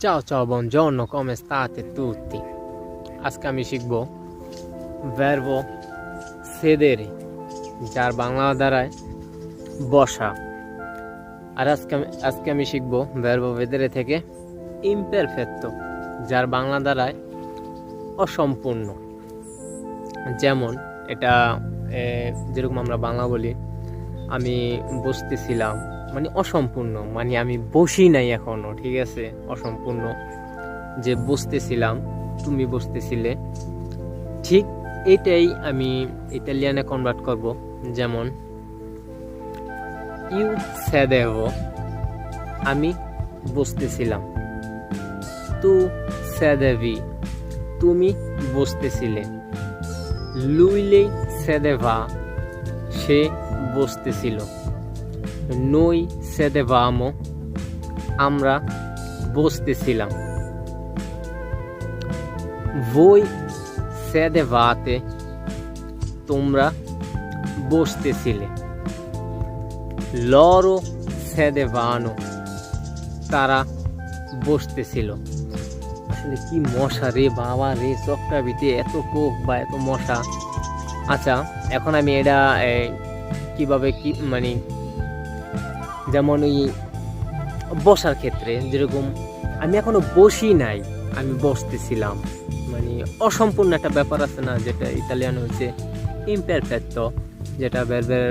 Ciao ciao, buongiorno, come state tutti? আজকে আমি শিখব ভার্বো সেদেরে যার বাংলা দ্বারায় বসা আর আজকে আমি আজকে আমি শিখব ভার্বো ভেদেরে থেকে ইমপারফেক্টো যার বাংলা দ্বারায় অসম্পূর্ণ যেমন এটা যেরকম আমরা বাংলা বলি আমি বসতেছিলাম মানে অসম্পূর্ণ মানে আমি বসি নাই এখনও, ঠিক আছে? অসম্পূর্ণ যে বসতেছিলাম, তুমি বসতেছিলে। ঠিক এটাই আমি ইতালিয়ানে কনভার্ট করব। যেমন, ইউ সেদেভো আমি বসতেছিলাম। তু সেদেভি তুমি বসতেছিলে। লুইলে সেদেভা সে বসতেছিল। নই সেদেভামো আমরা বসতেছিলাম। voi sedevate তোমরা বসতেছিলে। লরো সেদেভানো তারা বসতেছিল। আসলে কি মশা রে বাবা রে চক্রা ভিতরে এত কোক বা এত মশা। আচ্ছা এখন আমি এটা কীভাবে কি মানে যেমন ওই বসার ক্ষেত্রে যেরকম আমি এখনও বসি নাই, আমি বসতেছিলাম। মানে অসম্পূর্ণ একটা ব্যাপার আছে না, যেটা ইতালিয়ান হচ্ছে ইমপারফেক্টো যেটা বেরবের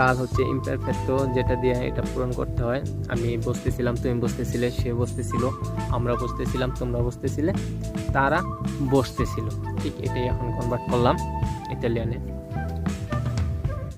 কাজ হচ্ছে ইমপারফেক্টো যেটা দিয়ে এটা পূরণ করতে হয়। আমি বসতেছিলাম, তুমি বসতেছিলে, সে বসতেছিল, আমরা বসতেছিলাম, তোমরা বসতেছিলে, তারা বসতেছিল। ঠিক এটাই এখন কনভার্ট করলাম ইতালিয়ানে।